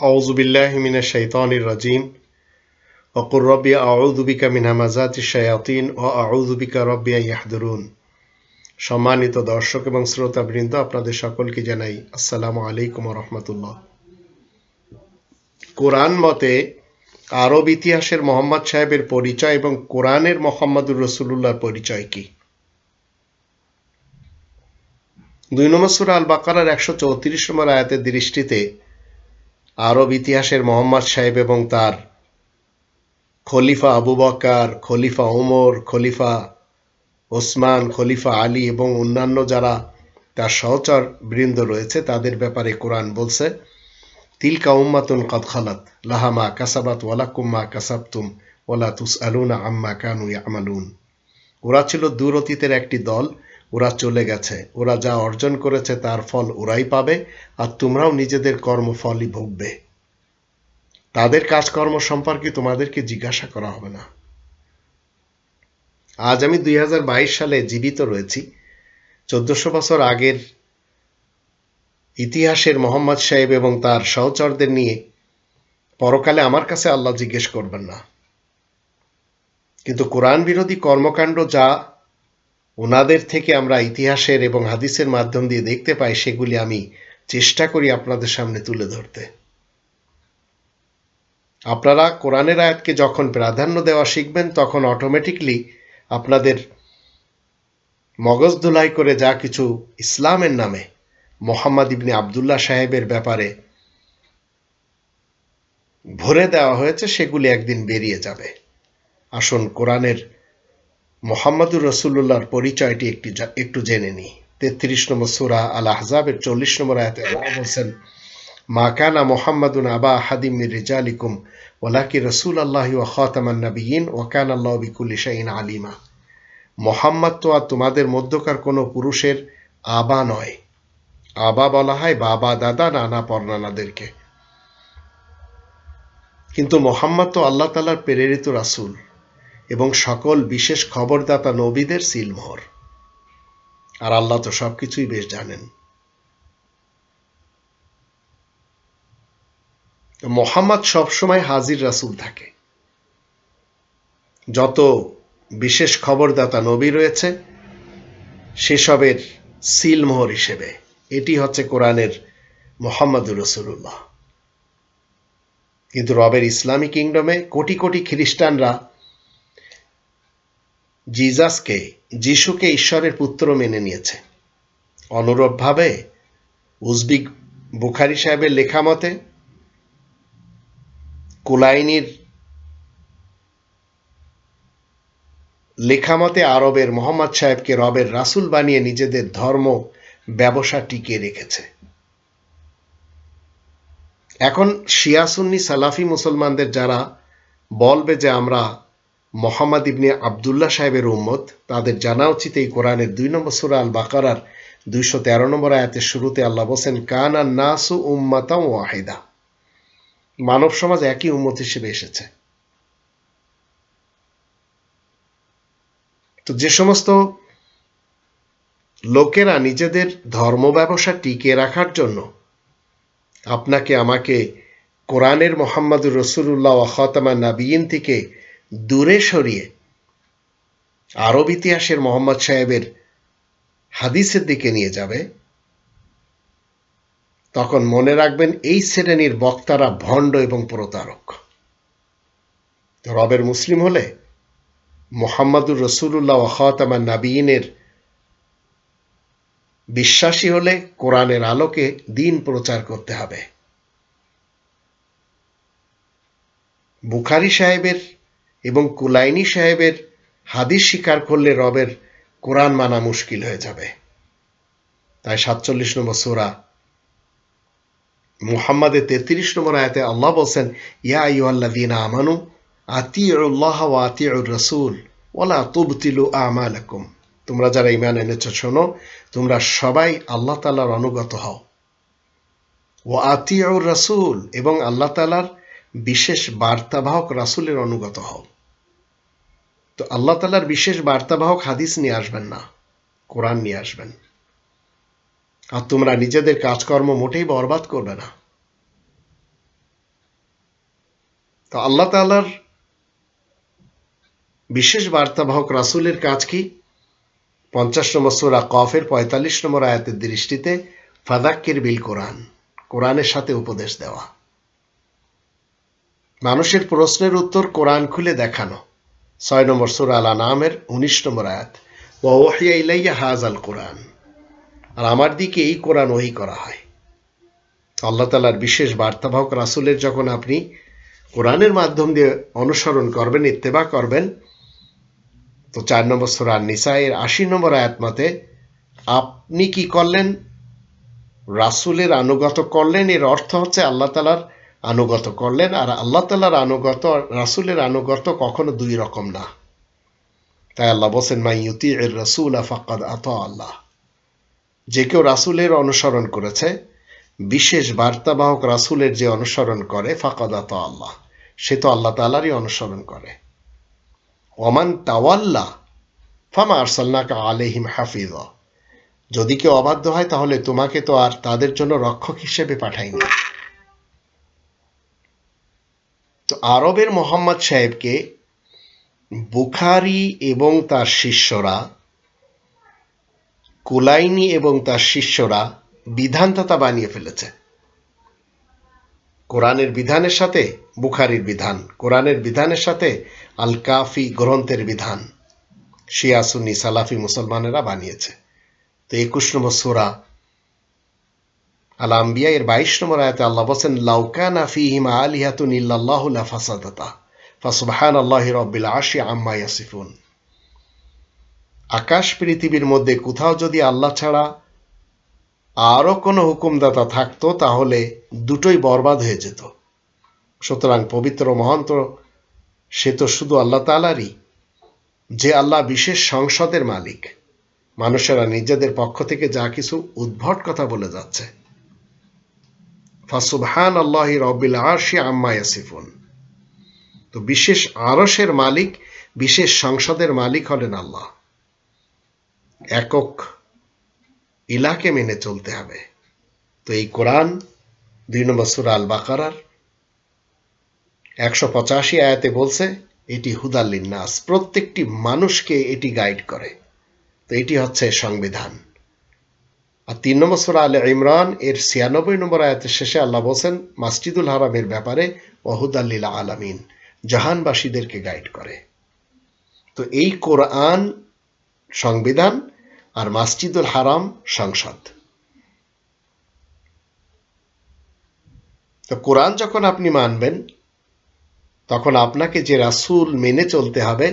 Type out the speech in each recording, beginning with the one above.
أعوذ بالله من الشيطان الرجيم وقل ربي أعوذ بك من همزات الشياطين وأعوذ بك ربي أن يحضرون সম্মানিত দর্শক এবং শ্রোতাবৃন্দ আপনাদের সকলকে জানাই আসসালামু আলাইকুম রহমতুল্লাহ কোরআন মতে আরব ইতিহাসের মোহাম্মদ সাহেবের পরিচয় এবং কোরআনের মোহাম্মদুর রসুল্লাহর পরিচয় কি দুই নম্বর সুরা আল বাকারার একশো চৌত্রিশ নম্বর আয়াতের দৃষ্টিতে আরব ইতিহাসের মোহাম্মদ সাহেব এবং তার খলিফা আবু বকার, খলিফা ওমর, খলিফা ওসমান, খলিফা আলী এবং অন্যান্য যারা তার সহচর বৃন্দ রয়েছে, তাদের ব্যাপারে কোরআন বলছে, তিলকা উম্মাতুন কদ খালাত লাহামা কাসাবাত ওয়ালাকুম্মা কাসাবতুম ওলা তুস আলুনা আম্মা কানু ইয়ামালুন। ওরা ছিল দূর অতীতের একটি দল ওরা চলে গেছে। ওরা যা অর্জন করেছে তার ফল ওরাই পাবে আর তোমরাও নিজেদের কর্মফলই ভোগবে। তাদের কাজকর্ম সম্পর্কে তোমাদেরকে জিজ্ঞাসা করা হবে না। আজ আমি দুই হাজার বাইশ সালে জীবিত রয়েছি। চোদ্দশো বছর আগের ইতিহাসের মোহাম্মদ সাহেব এবং তার সহচরদের নিয়ে পরকালে আমার কাছে আল্লাহ জিজ্ঞেস করবেন না। কিন্তু কোরআন বিরোধী কর্মকাণ্ড যা ওনাদের থেকে আমরা ইতিহাসের এবং হাদিসের মাধ্যম দিয়ে দেখতে পাই সেগুলি আমি চেষ্টা করি আপনাদের সামনে তুলে ধরতে। আপনারা কোরআনের আয়াতকে যখন প্রাধান্য দেওয়া শিখবেন, তখন অটোমেটিকলি আপনাদের মগজ ধুলাই করে যা কিছু ইসলামের নামে, মোহাম্মদ ইবনে আবদুল্লাহ সাহেবের ব্যাপারে ভরে দেওয়া হয়েছে, সেগুলি একদিন বেরিয়ে যাবে। আসুন কোরআনের মোহাম্মদুর রসুল্লাহর পরিচয়টি একটি একটু জেনে নিই। তেত্রিশ নম্বর সুরা আল আহজাবের চল্লিশ নম্বর আয়াতে আল্লাহ বলছেন, মা কানা মোহাম্মদুন আবা হাদিম রিজালিকুম ওলাকি রসুল আল্লাহ ও খাতামান নবীন ও কান আল্লাহ বিকুল্লি শাহিন আলিমা। মোহাম্মদ তো আর তোমাদের মধ্যকার কোনো পুরুষের আবা নয়। আবা বলা হয় বাবা, দাদা, নানা, পর্নানাদেরকে। কিন্তু মোহাম্মদ তো আল্লাহ তালার প্রেরিত রাসুল। এবং সকল বিশেষ খবরদাতা নবীদের সিলমোহর। আর আল্লাহ তো সবকিছুই বেশ জানেন। মোহাম্মদ সবসময় হাজির রাসুল থাকে। যত বিশেষ খবরদাতা নবী রয়েছে, সেসবের সিলমোহর হিসেবে। এটি হচ্ছে কোরআনের মোহাম্মদুর রসুল্লাহ কিন্তু রবের ইসলামী কিংডমে কোটি কোটি খ্রিস্টানরা জিজাসকে যিশুকে ঈশ্বরের পুত্র মেনে নিয়েছে। অনুরূপভাবে উজবিক বুখারি সাহেবের লেখা মতে, কুলাইনির লেখামতে আরবের মোহাম্মদ সাহেবকে রবের রাসুল বানিয়ে নিজেদের ধর্ম, ব্যবসা টিকিয়ে রেখেছে। এখন শিয়াসুন্নি সালাফি মুসলমানদের যারা বলবে যে আমরা মোহাম্মদ ইবনে আবদুল্লাহ সাহেবের উম্মত। তাদের জানা উচিত এই কোরআনের দুই নম্বর সুরা আল বাকারার দুইশো তেরো নম্বর আয়াতের শুরুতে আল্লাহ বলছেন, কান আর নাসু উম্মাতা ওয়াহিদা। মানব সমাজ একই উম্মত হিসেবে এসেছে। তো যে সমস্ত লোকেরা নিজেদের ধর্ম ব্যবসা টিকে রাখার জন্য আপনাকে আমাকে কোরআনের মোহাম্মদুর রসুল্লাহ ওয়াহতামা নাবিয়িন থেকে দূরে সরিয়ে আরব ইতিহাসের মোহাম্মদ সাহেবের হাদিসের দিকে নিয়ে যাবে, তখন মনে রাখবেন এই শ্রেণির বক্তারা ভণ্ড এবং প্রতারক। রবের মুসলিম হলে মোহাম্মদুর রসুল্লাহ ওয়াহতামা নাবিয়িনের বিশ্বাসী হলে কোরআনের আলোকে দিন প্রচার করতে হবে। বুখারি সাহেবের এবং কুলাইনি সাহেবের হাদিস স্বীকার করলে রবের কোরআন মানা মুশকিল হয়ে যাবে। তাই সাতচল্লিশ নম্বর সোরা মুহাম্মাদের তেত্রিশ নম্বর আয়াতে আল্লাহ বলছেন, ইয়া দিন আমানু, আতিউল্লাহ ওয়া আতিউর রসুল ওলা তুবতিলু আমালাকুম। তোমরা যারা ইমান এনেছ, শোনো, তোমরা সবাই আল্লাহ তালার অনুগত হও। ও আতিউর রাসুল এবং আল্লাহ তালার বিশেষ বার্তাবাহক রাসুলের অনুগত হও। তো আল্লাহ তালার বিশেষ বার্তাবাহক হাদিস নিয়ে আসবেন না, কোরআন নিয়ে আসবেন। আর তোমরা নিজেদের কাজকর্ম মোটেই বরবাদ করবে না। তো আল্লাহ তালার বিশেষ বার্তাবাহক রাসূলের কাজ কি? পঞ্চাশ নম্বর সূরা কফের পঁয়তাল্লিশ নম্বর আয়াতের দৃষ্টিতে ফাদাক্কির বিল কোরআন, কোরআনের সাথে উপদেশ দেওয়া। মানুষের প্রশ্নের উত্তর কোরআন খুলে দেখানো। ছয় নম্বর সুরা আল নামের উনিশ নম্বর আয়াত ওহিয়া ইলাইয়া হাজ আল কোরআন। আর আমার দিকে এই কোরআন ওহি করা হয়। আল্লাহ তালার বিশেষ বার্তাবাহক রাসুলের যখন আপনি কোরআনের মাধ্যম দিয়ে অনুসরণ করবেন, ইত্তেবা করবেন, তো চার নম্বর সুরা নিসাইয়ের আশি নম্বর আয়াত মতে, আপনি কি করলেন? রাসুলের আনুগত করলেন? এর অর্থ হচ্ছে আল্লাহ তালার আনুগত করলেন, আর আল্লাহ তালার আনুগত রাসুলের আনুগত কখনো দুই রকম না। তাই আল্লাহ বলছেন মাই ইউতি এর রসুল আফাকাদ আত আল্লাহ। যে কেউ রাসুলের অনুসরণ করেছে, বিশেষ বার্তাবাহক রাসুলের যে অনুসরণ করে, ফাকাদ আত আল্লাহ। সে তো আল্লাহ তালারই অনুসরণ করে। ওমান তাওয়াল্লা, ফামা আরসাল্লাকা আলহিম হাফিজ যদি কেউ অবাধ্য হয়, তাহলে তোমাকে তো আর তাদের জন্য রক্ষক হিসেবে পাঠাইনি তো আরবের মোহাম্মদ সাহেবকে বুখারি এবং তার শিষ্যরা, কুলাইনি এবং তার শিষ্যরা বিধানদাতা বানিয়ে ফেলেছে। কোরআনের বিধানের সাথে বুখারির বিধান, কোরআনের বিধানের সাথে আল কাফি গ্রন্থের বিধান শিয়া সুন্নি সালাফি মুসলমানেরা বানিয়েছে। তো একুশ নম্বর সোরা আল আম্বিয়া এর বাইশ নম্বর আয়তে আল্লাহ বলছেন লাউকানা ফিহিম আলিহাতুন ইল্লাল্লাহু লা ফাসাদাতা আল্লাহি রব্বিল আশি আম্মা ইয়াসিফুন। আকাশ পৃথিবীর মধ্যে কোথাও যদি আল্লাহ ছাড়া আরও কোনো হুকুমদাতা থাকতো, তাহলে দুটোই বরবাদ হয়ে যেত। সুতরাং পবিত্র মহন্ত, সে তো শুধু আল্লাহ তালারই যে আল্লাহ বিশেষ সংসদের মালিক। মানুষেরা নিজেদের পক্ষ থেকে যা কিছু উদ্ভট কথা বলে যাচ্ছে। ফাসুবহান আল্লাহ রবিল আরশি আম্মা ইয়াসিফুন। তো বিশেষ আরসের মালিক, বিশেষ সংসদের মালিক হলেন আল্লাহ। একক ইলাকে মেনে চলতে হবে। তো এই কোরআন, দুই নম্বর সুরা আল বাকারার একশো পঁচাশি আয়াতে বলছে, এটি হুদাল্লিন প্রত্যেকটি মানুষকে এটি গাইড করে। তো এটি হচ্ছে সংবিধান। আর তিন নম্বর সুরা আলে ইমরান, এর ছিয়ানব্বই নম্বর আয়াতের শেষে আল্লাহ বলছেন, মাসজিদুল হারামের ব্যাপারে ওহুদাল্লিল আলামিন, জাহানবাসীদেরকে গাইড করে। তো এই কোরআন সংবিধান আর মাসজিদুল হারাম সংসদ। তো কোরআন যখন আপনি মানবেন, তখন আপনাকে যে রাসুল মেনে চলতে হবে,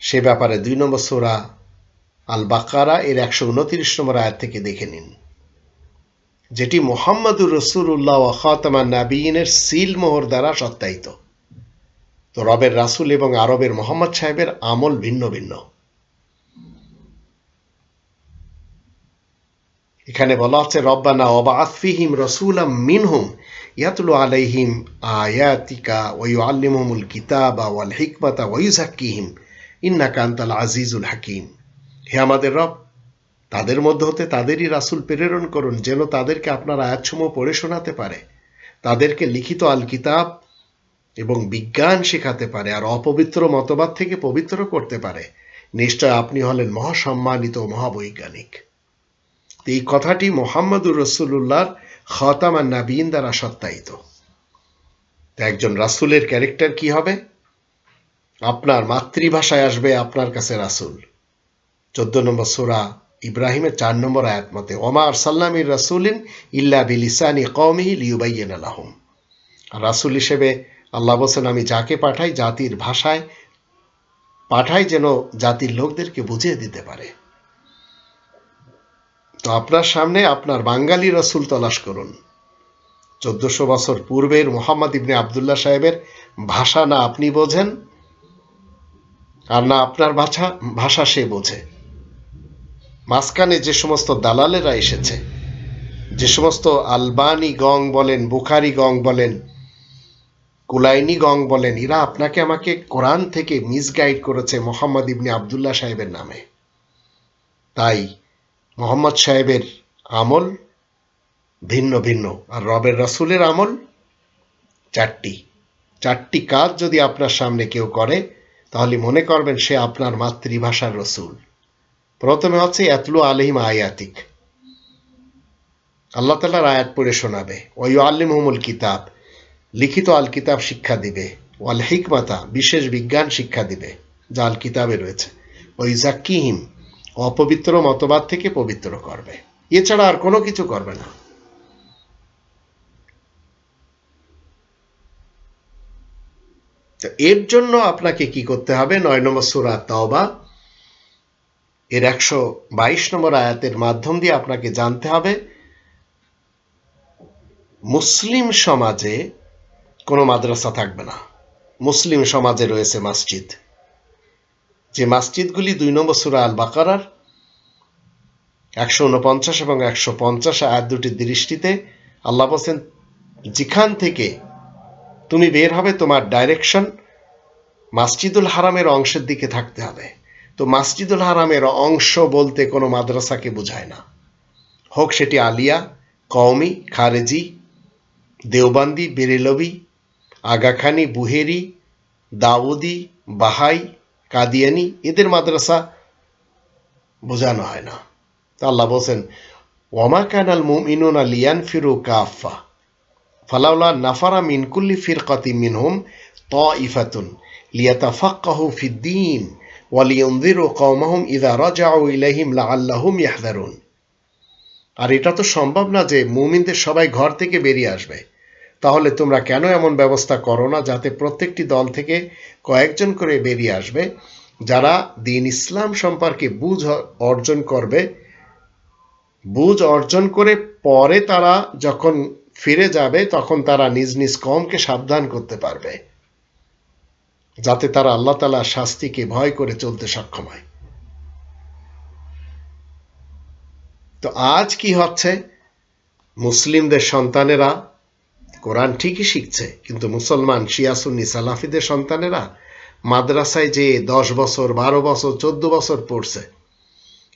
সে ব্যাপারে দুই নম্বর সোরা আল বাকারা এর একশো উনত্রিশ নম্বর আয়াত থেকে দেখে নিন। যেটি মোহাম্মদুর রসুল্লাহ খাতামা নাবিনের সিল মোহর দ্বারা সত্যায়িত। তো রবের রাসুল এবং আরবের মোহাম্মদ সাহেবের আমল ভিন্ন ভিন্ন। এখানে বলা হচ্ছে রব্বানা অবা আফিহিম রসুলাম মিনহুম ইয়াতুল আলাইহিম আয়াতিকা ওয়ু আল্লিমুল কিতাবা ওয়াল হিকমাতা ওয়ুজাক্কিহিম ইন্না কান্তাল আজিজুল হাকিম। হে আমাদের রব, তাদের মধ্যে হতে তাদেরই রাসুল প্রেরণ করুন যেন তাদেরকে আপনার আয়াতসমূহ পড়ে শোনাতে পারে। তাদেরকে লিখিত আল কিতাব এবং বিজ্ঞান শেখাতে পারে আর অপবিত্র মতবাদ থেকে পবিত্র করতে পারে। নিশ্চয় আপনি হলেন মহাসম্মানিত মহাবৈজ্ঞানিক। এই কথাটি মোহাম্মদুর রসুল্লাহর খতামান নাবিন দ্বারা সত্যায়িত। একজন রাসুলের ক্যারেক্টার কি হবে? আপনার মাতৃভাষায় আসবে আপনার কাছে রাসুল। চোদ্দ নম্বর সোরা ইব্রাহিমের চার নম্বর আয়াত মতে ওমার সাল্লামির রাসুলিন ইল্লা বিলিসানি কৌমিহি লিউবাইয়েন আলাহম রাসুল হিসেবে আল্লাহ বলছেন, আমি যাকে পাঠাই জাতির ভাষায়, পাঠাই যেন জাতির লোকদেরকে বুঝিয়ে দিতে পারে। তো আপনার সামনে আপনার বাঙালি রসুল তলাশ করুন। চোদ্দশো বছর পূর্বের মোহাম্মদ ইবনে আবদুল্লাহ সাহেবের ভাষা না আপনি বোঝেন, আর না আপনার ভাষা ভাষা সে বোঝে। মাঝখানে যে সমস্ত দালালেরা এসেছে, যে সমস্ত আলবানি গং বলেন, বুখারি গং বলেন, কুলাইনি গং বলেন, এরা আপনাকে আমাকে কোরআন থেকে মিসগাইড করেছে মোহাম্মদ ইবনে আবদুল্লাহ সাহেবের নামে। তাই মোহাম্মদ সাহেবের আমল ভিন্ন ভিন্ন, আর রবের রাসুলের আমল চারটি। চারটি কাজ যদি আপনার সামনে কেউ করে, তাহলে মনে করবেন সে আপনার মাতৃভাষার রসুল। প্রথমে হচ্ছে এতলু আলহিম আয়াতিক। আল্লাহ তালার আয়াত পড়ে শোনাবে। ওই আল্লিম হুমুল কিতাব। লিখিত আল কিতাব শিক্ষা দিবে। ওয়াল হিকমাতা, বিশেষ বিজ্ঞান শিক্ষা দিবে, যা আল কিতাবে রয়েছে। ওই জাক্কিহিম অপবিত্র মতবাদ থেকে পবিত্র করবে। এছাড়া আর কোনো কিছু করবে না। তো এর জন্য আপনাকে কি করতে হবে? নয় নম্বর সুরা তাওবা এর একশো বাইশ নম্বর আয়াতের মাধ্যম দিয়ে আপনাকে জানতে হবে, মুসলিম সমাজে কোনো মাদ্রাসা থাকবে না। মুসলিম সমাজে রয়েছে মসজিদ। যে মসজিদগুলি দুই নম্বর সুরা আল বাকারার একশো উনপঞ্চাশ এবং একশো পঞ্চাশ আয়াত দুটির দৃষ্টিতে আল্লাহ বলছেন, যেখান থেকে তুমি বের হবে, তোমার ডাইরেকশন মাসজিদুল হারামের অংশের দিকে থাকতে হবে। তো মাসজিদুল হারামের অংশ বলতে কোনো মাদ্রাসাকে বোঝায় না। হোক সেটি আলিয়া, কওমি, খারেজি, দেওবান্দি, বেরেলবি, আগাখানি, বুহেরি, দাউদি, বাহাই, কাদিয়ানি, এদের মাদ্রাসা বোঝানো হয় না। তা আল্লাহ বলছেন, ওয়ামা কানাল মুমিনুন লিয়ান ফিরু কাফা ফালাউলা নাফারা মিন কুল্লি ফিরকাতি মিনহুম তাইফাতুন লিয়াতাফাক্কাহু ফিদ্দীন ওয়ালিয়ুনযিরু কওমাহুম ইযা রাজাউ ইলাইহিম লাআল্লাহুম ইয়াহযারুন। আর এটা তো সম্ভব না যে মুমিনদের সবাই ঘর থেকে বেরিয়ে আসবে। তাহলে তোমরা কেন এমন ব্যবস্থা করো না যাতে প্রত্যেকটি দল থেকে কয়েকজন করে বেরিয়ে আসবে, যারা দিন ইসলাম সম্পর্কে বুঝ অর্জন করবে। বুঝ অর্জন করে পরে তারা যখন ফিরে যাবে, তখন তারা নিজ নিজ কমকে সাবধান করতে পারবে। যাতে তারা আল্লাহ তালার শাস্তিকে ভয় করে চলতে সক্ষম হয়। তো আজ কি হচ্ছে? মুসলিমদের সন্তানেরা, কোরআন ঠিকই শিখছে, কিন্তু মুসলমান শিয়াসুন্নি সালাফিদের সন্তানেরা মাদ্রাসায় যে দশ বছর, বারো বছর, চোদ্দ বছর পড়ছে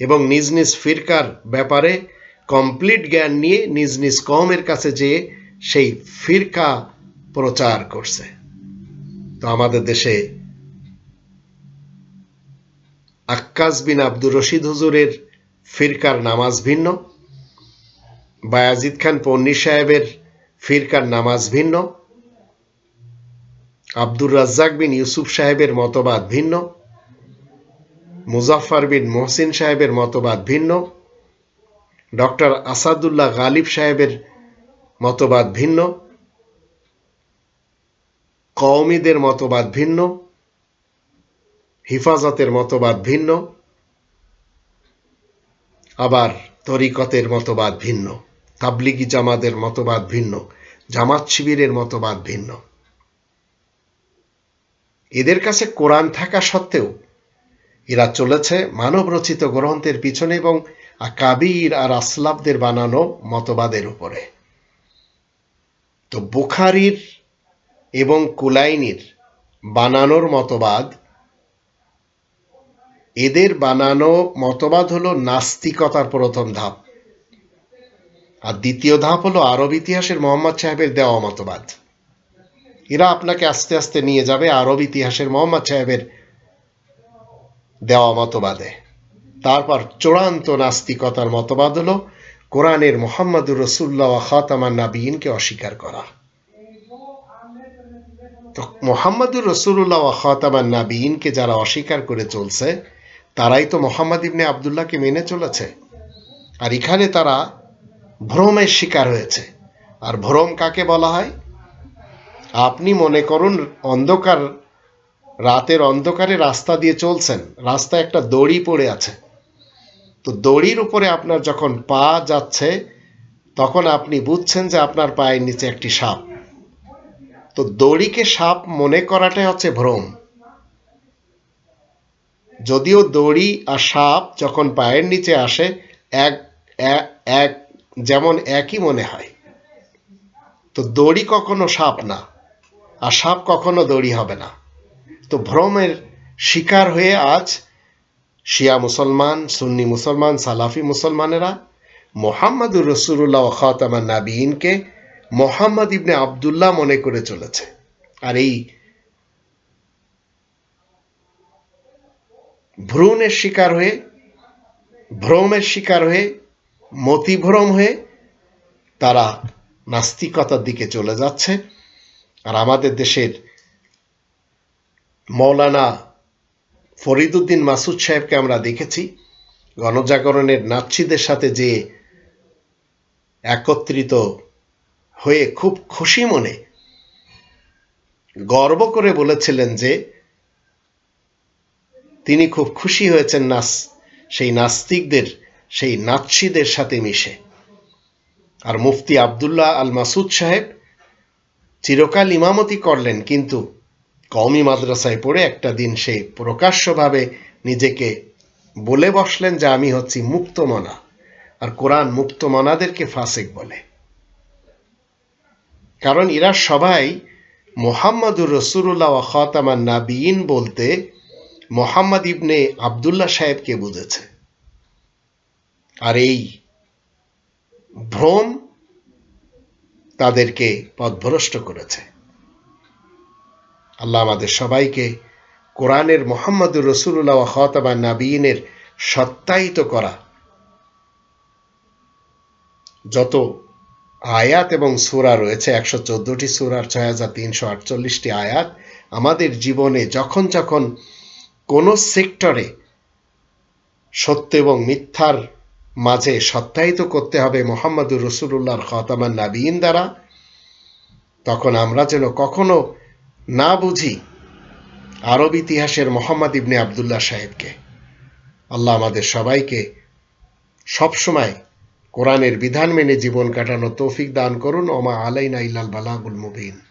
এবং নিজ নিজ ফিরকার ব্যাপারে কমপ্লিট জ্ঞান নিয়ে নিজ নিজ কমের কাছে যে সেই ফিরকা প্রচার করছে। তো আমাদের দেশে আক্কাস বিন আব্দুর রশিদ হুজুরের ফিরকার নামাজ ভিন্ন, বায়াজিদ খান পন্নী সাহেবের ফিরকার নামাজ ভিন্ন, আব্দুর রাজ্জাক বিন ইউসুফ সাহেবের মতবাদ ভিন্ন, মুজাফফর বিন মোহসিন সাহেবের মতবাদ ভিন্ন, ডক্টর আসাদুল্লাহ গালিব সাহেবের মতবাদ ভিন্ন কওমিদের মতবাদ ভিন্ন, হিফাজতের মতবাদ ভিন্ন, আবার তরিকতের মতবাদ ভিন্ন, তাবলিগি জামাতের মতবাদ ভিন্ন, জামাত শিবিরের মতবাদ ভিন্ন। এদের কাছে কোরআন থাকা সত্ত্বেও এরা চলেছে মানব রচিত গ্রন্থের পিছনে এবং কাবির আর আসলাবদের বানানো মতবাদের উপরে। তো বুখারির এবং কুলাইনির বানানোর মতবাদ। এদের বানানো মতবাদ হলো নাস্তিকতার প্রথম ধাপ। আর দ্বিতীয় ধাপ হলো আরব ইতিহাসের মোহাম্মদ সাহেবের দেওয়া মতবাদ। এরা আপনাকে আস্তে আস্তে নিয়ে যাবে আরব ইতিহাসের মোহাম্মদ সাহেবের দেওয়া মতবাদে। তারপর চূড়ান্ত নাস্তিকতার মতবাদ হলো কোরআনের মোহাম্মদুর রসুল্লাহ খাতামান নাবিনকে অস্বীকার করা। তো মোহাম্মদুর রসুল্লাহ খাতামান নাবিনকে যারা অস্বীকার করে চলছে, তারাই তো মোহাম্মদ ইবনে আবদুল্লাহকে মেনে চলেছে। আর এখানে তারা ভ্রমের শিকার হয়েছে। আর ভ্রম কাকে বলা হয়? আপনি মনে করুন, অন্ধকার, রাতের অন্ধকারে রাস্তা দিয়ে চলছেন, রাস্তায় একটা দড়ি পড়ে আছে। তো দড়ির উপরে আপনার যখন পা যাচ্ছে, তখন আপনি বুঝছেন যে আপনার পায়ের নিচে একটি সাপ। তো দড়িকে সাপ মনে করাটাই হচ্ছে ভ্রম। যদিও দড়ি আর সাপ যখন পায়ের নিচে আসে, এক এক, যেমন একই মনে হয়। তো দড়ি কখনো সাপ না, আর সাপ কখনো দড়ি হবে না। তো ভ্রমের শিকার হয়ে আজ শিয়া মুসলমান, সুন্নি মুসলমান, সালাফি মুসলমানেরা মোহাম্মদুর রসুল্লাহ খাতামান নাবিনকে মোহাম্মদ ইবনে আবদুল্লাহ মনে করে চলেছে। আর এই ভ্রূণের শিকার হয়ে, ভ্রমের শিকার হয়ে, মতিভ্রম হয়ে তারা নাস্তিকতার দিকে চলে যাচ্ছে। আর আমাদের দেশের মৌলানা ফরিদুদ্দিন মাসুদ সাহেবকে আমরা দেখেছি, গণজাগরণের নাচ্ছিদের সাথে যে একত্রিত হয়ে খুব খুশি মনে গর্ব করে বলেছিলেন যে তিনি খুব খুশি হয়েছেন নাস, সেই নাস্তিকদের, সেই নাৎসিদের সাথে মিশে। আর মুফতি আবদুল্লাহ আল মাসুদ সাহেব চিরকাল ইমামতি করলেন, কিন্তু কওমি মাদ্রাসায় পড়ে একটা দিন সে প্রকাশ্যভাবে নিজেকে বলে বসলেন যে আমি হচ্ছি মুক্তমনা। আর কোরআন মুক্তমনাদেরকে ফাসেক বলে। কারণ এরা সবাই মোহাম্মদুর রসুল্লাহ খতামান নাবিন বলতে মোহাম্মদ ইবনে আবদুল্লাহ সাহেবকে বুঝেছে। আর এই ভ্রম তাদেরকে পথভ্রষ্ট করেছে। আল্লাহ আমাদের সবাইকে কোরআনের মোহাম্মদুর রসুল্লাহ খতাবা নাবিনের সত্যায়িত করা যত আয়াত এবং সুরা রয়েছে, একশো চোদ্দটি সুরার ছয় হাজার তিনশো আটচল্লিশটি আয়াত। আমাদের জীবনে যখন যখন কোনো সেক্টরে সত্য এবং মিথ্যার মাঝে সত্যায়িত করতে হবে মোহাম্মদুর রসুল্লাহর খতামান নাবিন দ্বারা, তখন আমরা যেন কখনো না বুঝি আরব ইতিহাসের মোহাম্মদ ইবনে আবদুল্লাহ সাহেবকে। আল্লাহ আমাদের সবাইকে সবসময় কোরআনের বিধান মেনে জীবন কাটানো তৌফিক দান করুন। ওমা আলাইনা ইল্লাল বালাগুল মুবিন।